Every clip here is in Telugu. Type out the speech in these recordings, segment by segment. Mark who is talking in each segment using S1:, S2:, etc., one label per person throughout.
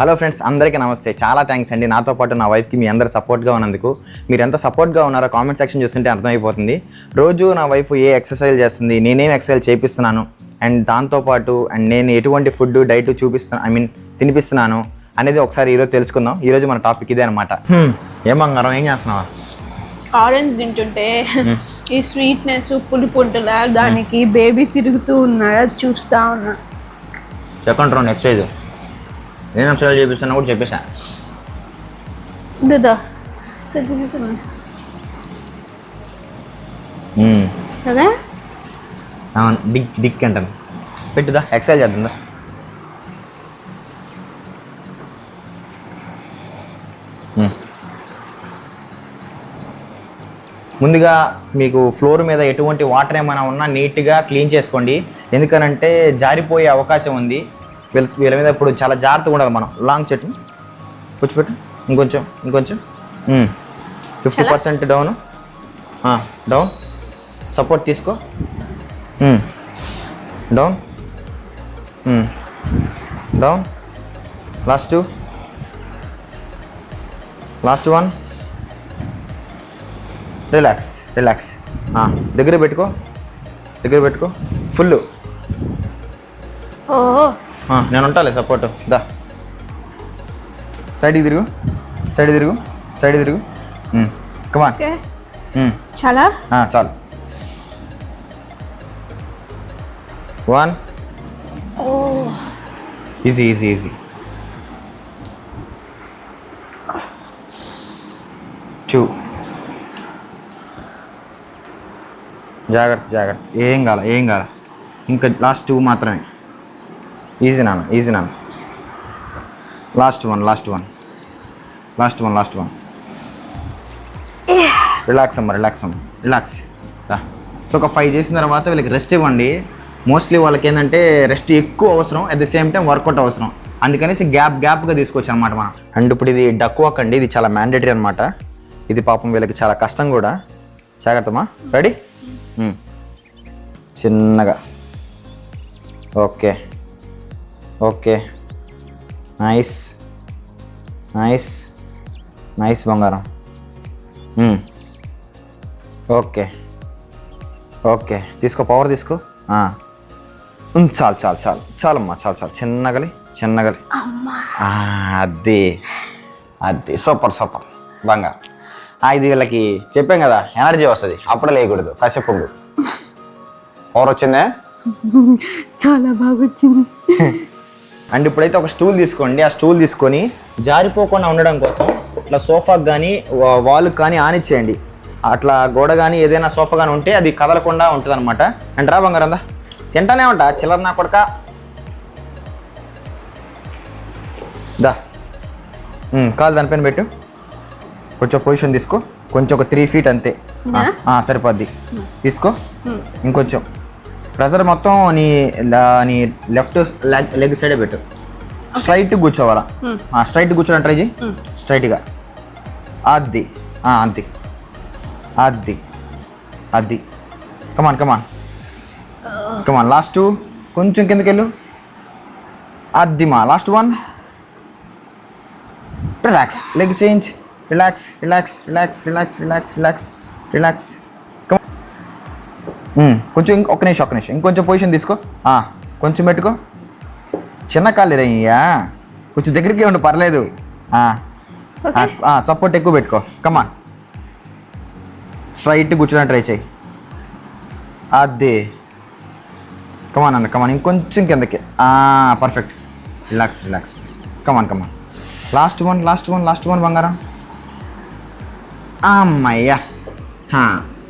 S1: హలో ఫ్రెండ్స్ అందరికీ నమస్తే. చాలా థ్యాంక్స్ అండి. నాతో పాటు నా వైఫ్కి మీ అందరు సపోర్ట్గా ఉన్నందుకు. మీరు ఎంత సపోర్ట్గా ఉన్నారో కామెంట్ సెక్షన్ చూస్తుంటే అర్థమైపోతుంది. రోజు నా వైఫ్ ఏ ఎక్సర్సైజ్ చేస్తుంది? నేనేం ఎక్సర్సైజ్ చేపిస్తున్నాను? అండ్ దాంతోపాటు అండ్ నేను ఎటువంటి ఫుడ్ డైట్ చూపిస్తున్నాను ఐ మీన్ తినిపిస్తున్నాను అనేది ఒకసారి ఈరోజు తెలుసుకుందాం. ఈరోజు మన టాపిక్ ఇదే అనమాట ఏం బంగారం? ఏం చేస్తున్నావా?
S2: ఆరెంజ్ తింటుంటే ఈ స్వీట్నెస్ పులుపు ఉంటుందా దానికి బేబీ తిరుగుతూ ఉన్నాడు చూస్తా ఉన్నా.
S1: సెకండ్ రౌండ్ ఎక్సర్సైజ్ నేను ఎక్సర్సైజ్ చేపిస్తున్నా కూడా చెప్పేసా.
S2: కదా
S1: అవును డిక్ డిక్ అంటాను పెట్టుదా? ఎక్సర్సైజ్ చేద్దా ముందుగా మీకు ఫ్లోర్ మీద ఎటువంటి వాటర్ ఏమైనా ఉన్నా నీట్గా క్లీన్ చేసుకోండి. ఎందుకనంటే జారిపోయే అవకాశం ఉంది. వీళ్ళ వీళ్ళ మీద ఇప్పుడు చాలా జాగ్రత్తగా ఉండాలి మనం. లాంగ్ చెట్టు కూర్చోపెట్టు ఇంకొంచెం ఇంకొంచెం. Fifty percent down down support తీసుకో. Down down last two last one relax relax దగ్గర పెట్టుకో. దగ్గర పెట్టుకో. ఫుల్ నేను ఉంటాలే సపోర్ట్ దా. సైడ్కి తిరుగు. సైడ్ తిరుగు. సైడ్ తిరుగు.
S2: ఓకే. చాలా?
S1: చాలు. వన్
S2: ఓ.
S1: ఈజీ ఈజీ ఈజీ టూ జాగ్రత్త జాగ్రత్త. ఏం కాల ఏం కాల. ఇంకా లాస్ట్ టూ మాత్రమే. ఈజీ నాన్న ఈజీ నాన్న last one last one last one last one relax అమ్మ రిలాక్స్ అమ్మ. రిలాక్స్ సో ఒక ఫైవ్ చేసిన తర్వాత వీళ్ళకి రెస్ట్ ఇవ్వండి. మోస్ట్లీ వాళ్ళకి ఏంటంటే రెస్ట్ ఎక్కువ అవసరం at the same time workout అవసరం. అందుకనేసి గ్యాప్ గ్యాప్గా తీసుకోవచ్చు అనమాట మనం. అండ్ ఇప్పుడు ఇది డక్ వాక్ అండి ఇది చాలా మ్యాండేటరీ అనమాట ఇది పాపం వీళ్ళకి చాలా కష్టం కూడా. జాగ్రత్తమా రెడీ hmm. చిన్నగా. Okay okay. Nice. Nice. Nice బంగారం. ఓకే. ఓకే. తీసుకో పవర్ తీసుకో. చాలు చాలు చాలు. చాలమ్మా చాలు చాలు. చిన్నగలి చిన్నగలి. ఆ, అది అది సూపర్ సూపర్. బంగారం. ఇది వీళ్ళకి చెప్పాం కదా ఎనర్జీ వస్తుంది. అప్పుడే లేకూడదు కాసేపు పవర్ వచ్చిందే?
S2: చాలా బాగా వచ్చింది
S1: అండ్ ఇప్పుడైతే ఒక స్టూల్ తీసుకోండి. ఆ స్టూల్ తీసుకొని జారిపోకుండా ఉండడం కోసం ఇట్లా సోఫాకి కానీ వాల్కి కానీ ఆనిచ్చేయండి. అట్లా గోడ కానీ ఏదైనా సోఫా కానీ ఉంటే అది కదలకుండా ఉంటుంది అనమాట అండ్ రా బంగారందా. తింటానే ఉంటా. చిల్లర నా కొడక. దా. కాలు దానిపైన పెట్టు. కొంచెం పొజిషన్ తీసుకో. కొంచెం ఒక త్రీ ఫీట్ అంతే. సరిపోద్ది. తీసుకో. ఇంకొంచెం. ప్రెజర్ మొత్తం నీ నీ లెఫ్ట్ లెగ్ లెగ్ సైడే పెట్టు. స్ట్రైట్ కూర్చోవాలా? స్ట్రైట్ కూర్చోడానికి ట్రై చేయి. స్ట్రైట్గా అది ఆ, అంతే. అది అది కమాన్ కమాన్ కమాన్ లాస్ట్ కొంచెం కిందకి వెళ్ళు అది మా last one relax leg change relax relax relax relax relax relax relax కొంచెం ఇంక ఒక్క నిమిషం ఒక్క నిమిషం. ఇంకొంచెం పొజిషన్ తీసుకో. కొంచెం పెట్టుకో. చిన్న కాళ్ళు రయ్యా కొంచెం దగ్గరికి ఉండు పర్లేదు. సపోర్ట్ ఎక్కువ పెట్టుకో. కమా స్ట్రైట్ కూర్చోడానికి ట్రై చేయి. అది. కమాన్ అన్న కమాన్ ఇంకొంచెం కిందకి. Perfect relax relax come on come on last one last one last one బంగారం. అమ్మయ్యా.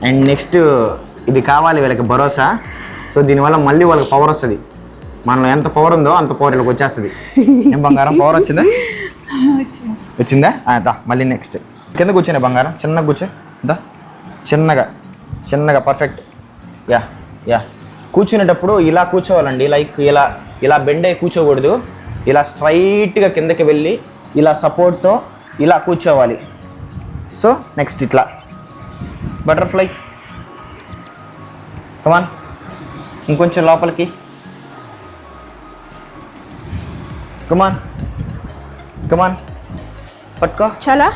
S1: అండ్ నెక్స్ట్ ఇది కావాలి వీళ్ళకి భరోసా. సో దీనివల్ల మళ్ళీ వాళ్ళకి పవర్ వస్తుంది. మనలో ఎంత పవర్ ఉందో అంత పవర్ వీళ్ళకి వచ్చేస్తుంది. ఏం బంగారం? పవర్ వచ్చిందా? వచ్చిందా. దా మళ్ళీ నెక్స్ట్ కింద కూర్చోనే బంగారం. చిన్నగా కూర్చో. దా చిన్నగా చిన్నగా పర్ఫెక్ట్ యా యా. కూర్చునేటప్పుడు ఇలా కూర్చోవాలండి. లైక్ ఇలా ఇలా బెండ్ అయి కూర్చోకూడదు. ఇలా స్ట్రైట్గా కిందకి వెళ్ళి ఇలా సపోర్ట్తో ఇలా కూర్చోవాలి. సో నెక్స్ట్ ఇట్లా. బటర్ఫ్లై కమాన్ ఇంకొంచెం లోపలికి. కమాన్ కమాన్ పట్టుకో.
S2: చాలా?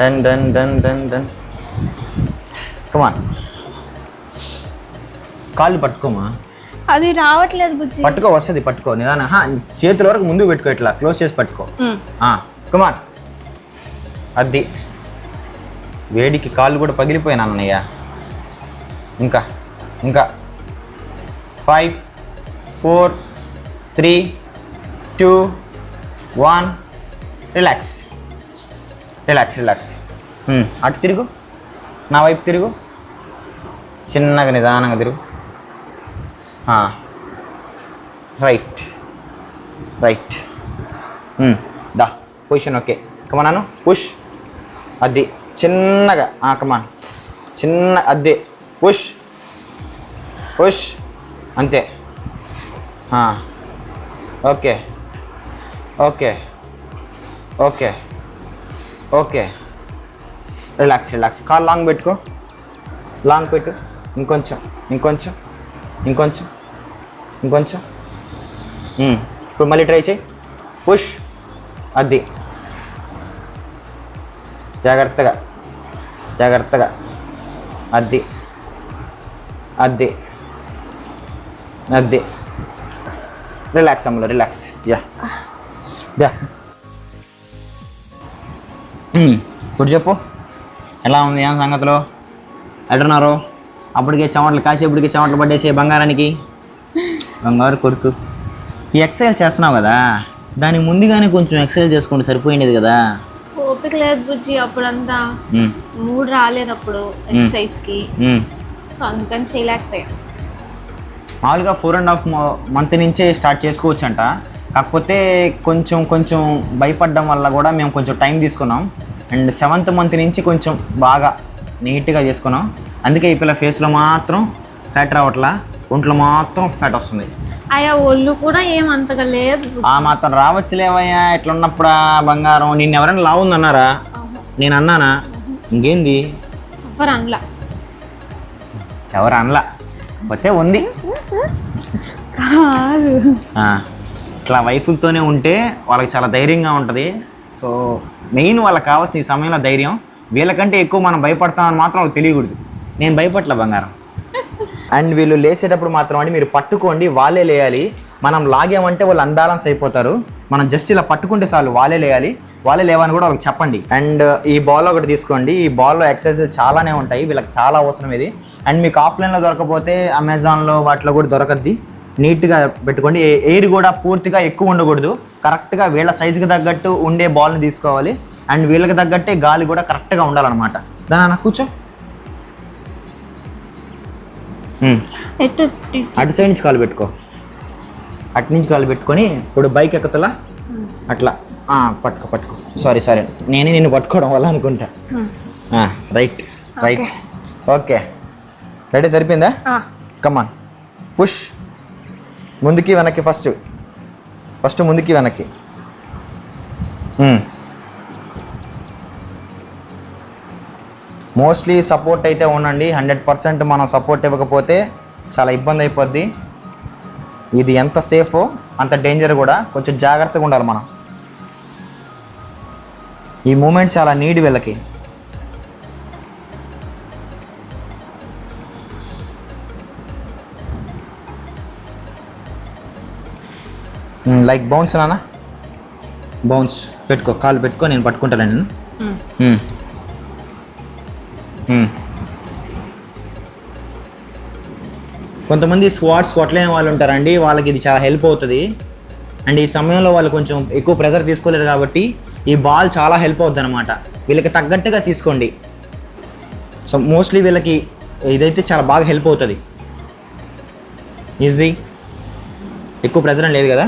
S1: Done done done done done come on కాళ్ళు పట్టుకోమా?
S2: అది రావట్లేదు బుజ్జి.
S1: పట్టుకో వస్తుంది పట్టుకో నిదాన. చేతుల వరకు ముందు పెట్టుకో ఇట్లా. క్లోజ్ చేసి పట్టుకో.
S2: మ్మ్.
S1: కమాన్ అది. వేడికి కాళ్ళు కూడా పగిలిపోయాను అన్నయ్య. ఇంకా ఇంకా. Five four three two one relax relax relax అటు తిరుగు. నా వైపు తిరుగు. చిన్నగా నిదానంగా తిరుగు. రైట్ రైట్ hmm, దా. పొజిషన్ ఓకే కమానాను పుష్ అది. చిన్నగా ఆకమాన్. చిన్న అద్దె. పుష్. పుష్. అంతే. Okay. Okay. Okay. Okay. Relax relax. Call long పెట్టుకో. లాంగ్ పెట్టు. ఇంకొంచెం ఇంకొంచెం ఇంకొంచెం ఇంకొంచెం. ఇప్పుడు మళ్ళీ ట్రై చేయి. పుష్. అది జాగ్రత్తగా జాగ్రత్తగా. అద్దె అది అద్దె రిలాక్స్ అమ్మలో రిలాక్స్ యా. యా. ఇప్పుడు చెప్పు. ఎలా ఉంది ఏం సంగతిలో? ఎడున్నారు అప్పటికే చెమటలు కాసేపటికి చెమటలు పట్టేసే బంగారానికి. బంగారు కొడుకు. ఈ ఎక్సర్సైజ్ చేస్తున్నావు కదా? దానికి ముందుగానే కొంచెం ఎక్సైజ్ చేసుకుంటే సరిపోయింది కదా?
S2: ఓపిక లేదు బుజ్జి అప్పుడంతా మూడు రాలేదు అప్పుడు
S1: ఎక్సర్సైజ్కి.
S2: సో అందుకని చేయలేకపోయా
S1: మామూలుగా ఫోర్ అండ్ హాఫ్ మంత్ నుంచే స్టార్ట్ చేసుకోవచ్చు అంట కాకపోతే కొంచెం కొంచెం భయపడడం వల్ల కూడా మేము కొంచెం టైం తీసుకున్నాం. అండ్ సెవెంత్ మంత్ నుంచి కొంచెం బాగా నీట్గా చేసుకున్నాం. అందుకే ఈ పిల్ల ఫేస్లో మాత్రం ఫ్యాట్ రావట్లా. ఒంట్లో మాత్రం ఫ్యాట్ వస్తుంది.
S2: అయ్యా ఒళ్ళు కూడా ఏం అంతగా లేదు.
S1: ఆ మాత్రం రావచ్చులేవయ్యా ఇట్లా ఉన్నప్పుడా బంగారం? నిన్ను ఎవరైనా లావుందన్నారా నేను అన్నానా? ఇంకేంది?
S2: ఎవ్వరు అనలా?
S1: ఎవరు అనలా? పోతే ఉంది.
S2: కాదు.
S1: ఆ, ఇట్లా వైఫులతోనే ఉంటే వాళ్ళకి చాలా ధైర్యంగా ఉంటుంది. సో మెయిన్ వాళ్ళకి కావాల్సిన ఈ సమయంలో ధైర్యం. వీళ్ళకంటే ఎక్కువ మనం భయపడతామని మాత్రం వాళ్ళకి తెలియకూడదు. నేను భయపట్ల బంగారం. అండ్ వీళ్ళు లేసేటప్పుడు మాత్రం అండి మీరు పట్టుకోండి వాళ్ళే లేయాలి. మనం లాగామంటే వాళ్ళు అన్బ్యాలెన్స్ అయిపోతారు. మనం జస్ట్ ఇలా పట్టుకుంటే చాలు వాళ్ళే లేయాలి. వాళ్ళే లేవని కూడా వాళ్ళకి చెప్పండి. అండ్ ఈ బాల్ ఒకటి తీసుకోండి. ఈ బాల్లో ఎక్సర్సైజ్ చాలానే ఉంటాయి. వీళ్ళకి చాలా అవసరం ఇది. అండ్ మీకు ఆఫ్లైన్లో దొరకపోతే అమెజాన్లో వాటిలో కూడా దొరకద్ది. నీట్గా పెట్టుకోండి. ఎయిర్ కూడా పూర్తిగా ఎక్కువ ఉండకూడదు. కరెక్ట్గా వీళ్ళ సైజుకి తగ్గట్టు ఉండే బాల్ని తీసుకోవాలి. అండ్ వీళ్ళకి తగ్గట్టే గాలి కూడా కరెక్ట్గా ఉండాలన్నమాట. దాని అన్న కూర్చో.
S2: ఎత్తు
S1: అటు సైడ్ నుంచి కాలు పెట్టుకో. అటు నుంచి కాలు పెట్టుకొని ఇప్పుడు బైక్ ఎక్కుతలా? అట్లా. పట్టుకో పట్టుకో. సారీ సారీ నేనే నిన్ను పట్టుకోవడం వల్ల అనుకుంటా. Right right okay. రెడీ సరిపోయిందా? కమాన్ పుష్ ముందుకి వెనక్కి ఫస్ట్ ఫస్ట్ ముందుకి వెనక్కి. మోస్ట్లీ సపోర్ట్ అయితే ఉండండి. హండ్రెడ్ పర్సెంట్ మనం సపోర్ట్ ఇవ్వకపోతే చాలా ఇబ్బంది అయిపోద్ది. ఇది ఎంత సేఫో అంత డేంజర్ కూడా కొంచెం జాగ్రత్తగా ఉండాలి మనం. ఈ మూమెంట్స్ చాలా నీడ్ వీళ్ళకి. లైక్ బౌన్స్ నానా బౌన్స్ పెట్టుకో కాలు పెట్టుకో నేను పట్టుకుంటాను నేను మ్మ్. మ్మ్. కొంతమంది స్క్వాట్స్ కొట్టలేని వాళ్ళు ఉంటారండి. వాళ్ళకి ఇది చాలా హెల్ప్ అవుతుంది. అండ్ ఈ సమయంలో వాళ్ళు కొంచెం ఎక్కువ ప్రెజర్ తీసుకోలేరు కాబట్టి ఈ బాల్ చాలా హెల్ప్ అవుతుంది అనమాట వీళ్ళకి తగ్గట్టుగా తీసుకోండి. సో మోస్ట్లీ వీళ్ళకి ఇదైతే చాలా బాగా హెల్ప్ అవుతుంది. ఈజీ ఎక్కువ ప్రెజర్ లేదు కదా?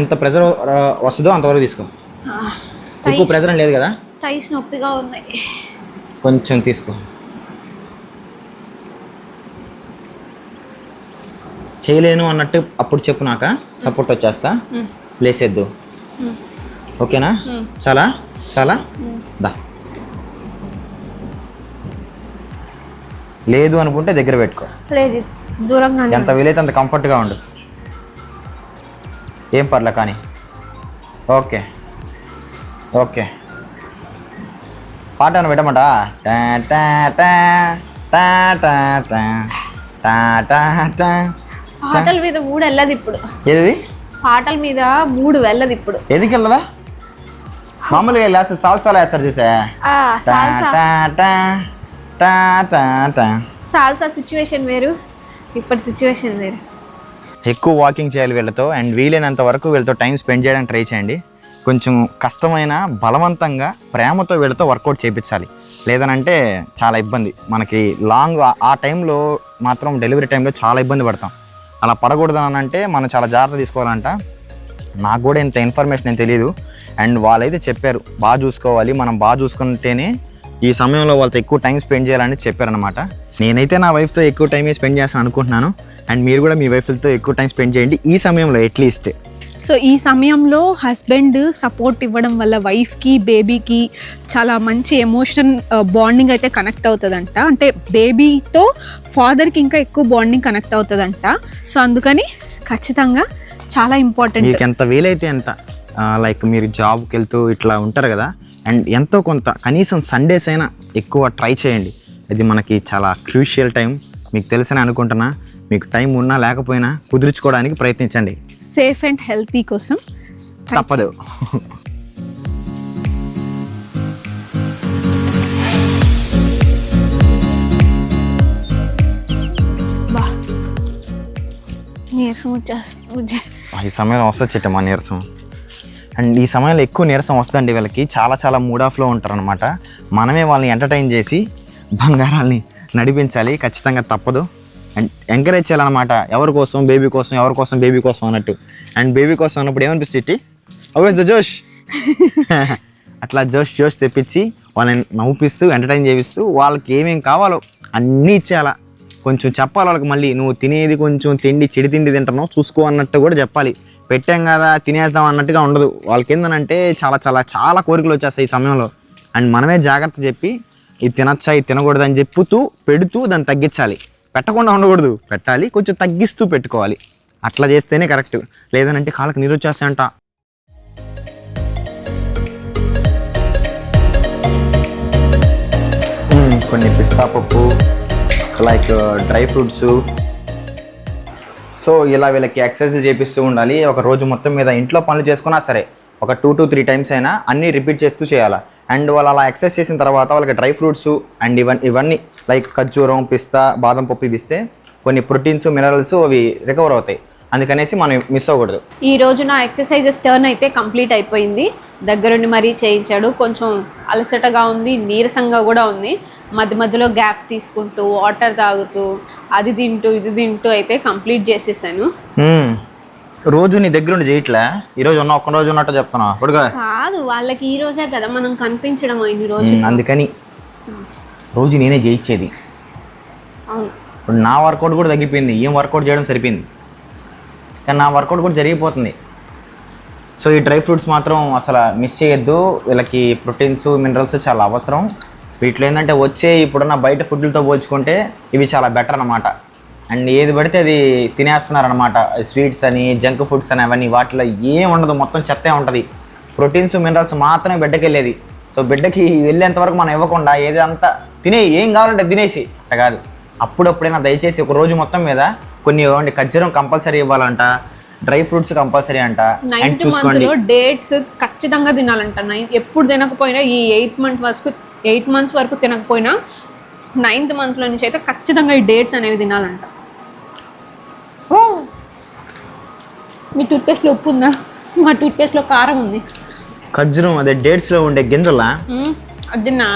S1: ఎంత ప్రెజర్ వస్తుందో అంతవరకు తీసుకో. ఎక్కువ ప్రెజర్ లేదు కదా?
S2: టైస్ నొప్పిగా ఉన్నాయి.
S1: కొంచెం తీసుకో. చేయలేను అన్నట్టు అప్పుడు చెప్పు నాక. సపోర్ట్ వచ్చేస్తా. లేసేద్దు. ఓకేనా? చాలా? చాలా? దా. లేదు అనుకుంటే దగ్గర పెట్టుకో.
S2: లేదు దూరంగా
S1: ఎంత వీలైతే అంత కంఫర్ట్గా ఉండు. ఏం పర్లే కానీ. ఓకే. ఓకే. పాటను పెట్టమట
S2: పాటల మీద మూడు వెళ్ళదు ఇప్పుడు
S1: ఏది
S2: పాటల మీద మూడు వెళ్ళదు ఇప్పుడు
S1: ఎందుకు వెళ్ళదా మామూలుగా వెళ్ళాసి సాల్సాలా వేస్తారు చూసా
S2: సాల్సా సిచ్యువేషన్ వేరు ఇప్పటి సిచ్యువేషన్ వేరు
S1: ఎక్కువ వాకింగ్ చేయాలి వీళ్ళతో అండ్ వీలైనంత వరకు వీళ్ళతో టైం స్పెండ్ చేయడానికి ట్రై చేయండి కొంచెం కష్టమైన బలవంతంగా ప్రేమతో వీళ్ళతో వర్కౌట్ చేయించాలి లేదనంటే చాలా ఇబ్బంది. మనకి లాంగ్ ఆ- టైంలో మాత్రం డెలివరీ టైంలో చాలా ఇబ్బంది పడతాం. అలా పడకూడదు అని అంటే మనం చాలా జాగ్రత్త తీసుకోవాలంట. నాకు కూడా ఇంత ఇన్ఫర్మేషన్ ఏం తెలియదు అండ్ వాళ్ళైతే చెప్పారు బాగా చూసుకోవాలి. మనం బాగా చూసుకుంటేనే ఈ సమయంలో వాళ్ళతో ఎక్కువ టైం స్పెండ్ చేయాలని చెప్పారనమాట నేనైతే నా వైఫ్తో ఎక్కువ టైమే స్పెండ్ చేస్తాను అనుకుంటున్నాను అండ్ మీరు కూడా మీ వైఫ్లతో ఎక్కువ టైం స్పెండ్ చేయండి. ఈ సమయంలో అట్లీస్ట్.
S2: సో ఈ సమయంలో హస్బెండ్ సపోర్ట్ ఇవ్వడం వల్ల వైఫ్కి బేబీకి చాలా మంచి ఎమోషన్ బాండింగ్ అయితే కనెక్ట్ అవుతుందంట. అంటే బేబీతో ఫాదర్కి ఇంకా ఎక్కువ బాండింగ్ కనెక్ట్ అవుతుందంట. సో అందుకని ఖచ్చితంగా చాలా ఇంపార్టెంట్.
S1: మీకు ఎంత వీలైతే ఎంత లైక్ మీరు జాబ్కి వెళ్తూ ఇట్లా ఉంటారు కదా అండ్ ఎంతో కొంత కనీసం సండేస్ అయినా ఎక్కువ ట్రై చేయండి. ఇది మనకి చాలా క్రూషియల్ టైం. మీకు తెలుసని అనుకుంటున్నా మీకు టైం ఉన్నా లేకపోయినా కుదుర్చుకోవడానికి ప్రయత్నించండి.
S2: సేఫ్ అండ్ హెల్తీ కోసం.
S1: తప్పదు.
S2: బా. నీరసం వచ్చేస్తుంది
S1: ఈ సమయంలో వస్తుంది చిట్టమా నీరసం. అండ్ ఈ సమయంలో ఎక్కువ నీరసం వస్తుందండి వీళ్ళకి. చాలా చాలా మూడ్ ఆఫ్లో ఉంటారనమాట మనమే వాళ్ళని ఎంటర్టైన్ చేసి బంగారాల్ని నడిపించాలి. ఖచ్చితంగా తప్పదు. ఎంకరేజ్ చేయాలన్నమాట. ఎవరి కోసం? బేబీ కోసం ఎవరి కోసం? బేబీ కోసం అన్నట్టు. అండ్ బేబీ కోసం అన్నప్పుడు ఏమనిపిస్తుంది అవేస్ ద జోష్ అట్లా జోష్ జోష్ తెప్పించి వాళ్ళని నవ్వుపిస్తూ ఎంటర్టైన్ చేపిస్తూ వాళ్ళకి ఏమేం కావాలో అన్నీ ఇచ్చేయాలా. కొంచెం చెప్పాలి వాళ్ళకి మళ్ళీ. నువ్వు తినేది కొంచెం తిండి చెడి తిండి తింటున్నావు చూసుకో అన్నట్టు కూడా చెప్పాలి. పెట్టాం కదా తినేద్దాం అన్నట్టుగా ఉండదు. వాళ్ళకి ఏంటంటే చాలా చాలా చాలా కోరికలు వచ్చేస్తాయి ఈ సమయంలో. అండ్ మనమే జాగ్రత్త చెప్పి ఇది తినచ్చా? ఇది తినకూడదు అని చెప్పుతూ పెడుతూ దాన్ని తగ్గించాలి. పెట్టకుండా ఉండకూడదు. పెట్టాలి కొంచెం తగ్గిస్తూ పెట్టుకోవాలి. అట్లా చేస్తేనే కరెక్ట్ లేదనంటే కాళ్ళకి నీరు వచ్చేస్తాయంట. కొన్ని పిస్తా పప్పు లైక్ డ్రై ఫ్రూట్స్ సో ఇలా వీళ్ళకి ఎక్సర్సైజ్ చేపిస్తూ ఉండాలి. ఒక రోజు మొత్తం మీద ఇంట్లో పనులు చేసుకున్నా సరే. ఒక టూ టు త్రీ టైమ్స్ అయినా అన్నీ రిపీట్ చేస్తూ చేయాలి. అండ్ వాళ్ళు అలా ఎక్సర్సైజ్ చేసిన తర్వాత వాళ్ళకి డ్రై ఫ్రూట్స్ అండ్ ఇవన్నీ ఇవన్నీ లైక్ ఖర్జూరం పిస్తా బాదం పప్పు ఇస్తే కొన్ని ప్రోటీన్స్ మినరల్స్ అవి రికవర్ అవుతాయి. అందుకనేసి మనం మిస్ అవ్వకూడదు.
S2: ఈ రోజు నా ఎక్సర్సైజెస్ టర్న్ అయితే కంప్లీట్ అయిపోయింది. దగ్గరుండి మరీ చేయించాడు. కొంచెం అలసటగా ఉంది నీరసంగా కూడా ఉంది. మధ్య మధ్యలో గ్యాప్ తీసుకుంటూ వాటర్ తాగుతూ అది తింటూ ఇది తింటూ అయితే కంప్లీట్ చేసేసాను.
S1: మ్మ్. రోజు నీ దగ్గర ఉండి చేయట్లే ఈరోజు ఉన్న ఒక్క రోజు ఉన్నట్టు చెప్తున్నా ఇప్పుడుగా
S2: కాదు వాళ్ళకి ఈ రోజే కదా మనం కనిపించడం ఇన్ని రోజు
S1: అందుకని రోజు నేనే చేయించేది
S2: అవును.
S1: ఇప్పుడు నా వర్కౌట్ కూడా తగ్గిపోయింది. ఏం వర్కౌట్ చేయడం సరిపోయింది. కానీ నా వర్కౌట్ కూడా జరిగిపోతుంది. సో ఈ డ్రై ఫ్రూట్స్ మాత్రం అసలు మిస్ చేయొద్దు. వీళ్ళకి ప్రోటీన్స్ మినరల్స్ చాలా అవసరం. వీటిలో ఏంటంటే వచ్చే ఇప్పుడున్న బయట ఫుడ్లతో పోల్చుకుంటే ఇవి చాలా బెటర్ అన్నమాట. అండ్ ఏది పడితే అది తినేస్తున్నారు అనమాట స్వీట్స్ అని జంక్ ఫుడ్స్ అని అవన్నీ వాటిలో ఏం ఉండదు. మొత్తం చెత్తే ఉంటుంది. ప్రోటీన్స్ మినరల్స్ మాత్రమే బిడ్డకి వెళ్ళేది సో బిడ్డకి వెళ్ళేంత వరకు మనం ఇవ్వకుండా ఏదంతా తినే ఏం కావాలంటే తినేసి. అట్ట కాదు. అప్పుడప్పుడైనా దయచేసి ఒక రోజు మొత్తం మీద కొన్ని ఇవ్వండి ఖర్జూరం కంపల్సరీ ఇవ్వాలంట డ్రై ఫ్రూట్స్ కంపల్సరీ అంట
S2: నైన్త్
S1: చూసుకోండి.
S2: మంత్లో డేట్స్ ఖచ్చితంగా తినాలంట. ఎప్పుడు తినకపోయినా ఈ ఎయిత్ మంత్ వరకు ఎయిట్ మంత్స్ వరకు తినకపోయినా నైన్త్ మంత్లో నుంచి అయితే ఖచ్చితంగా ఈ డేట్స్ అనేవి తినాలంట. మీ టూత్పేస్ట్లో ఉప్పు ఉందా? మా టూత్పేస్ట్లో కారం ఉంది.
S1: ఖర్జూరం అదే డేట్స్లో ఉండే గింజలా?
S2: మ్మ్. అది తిన్నా.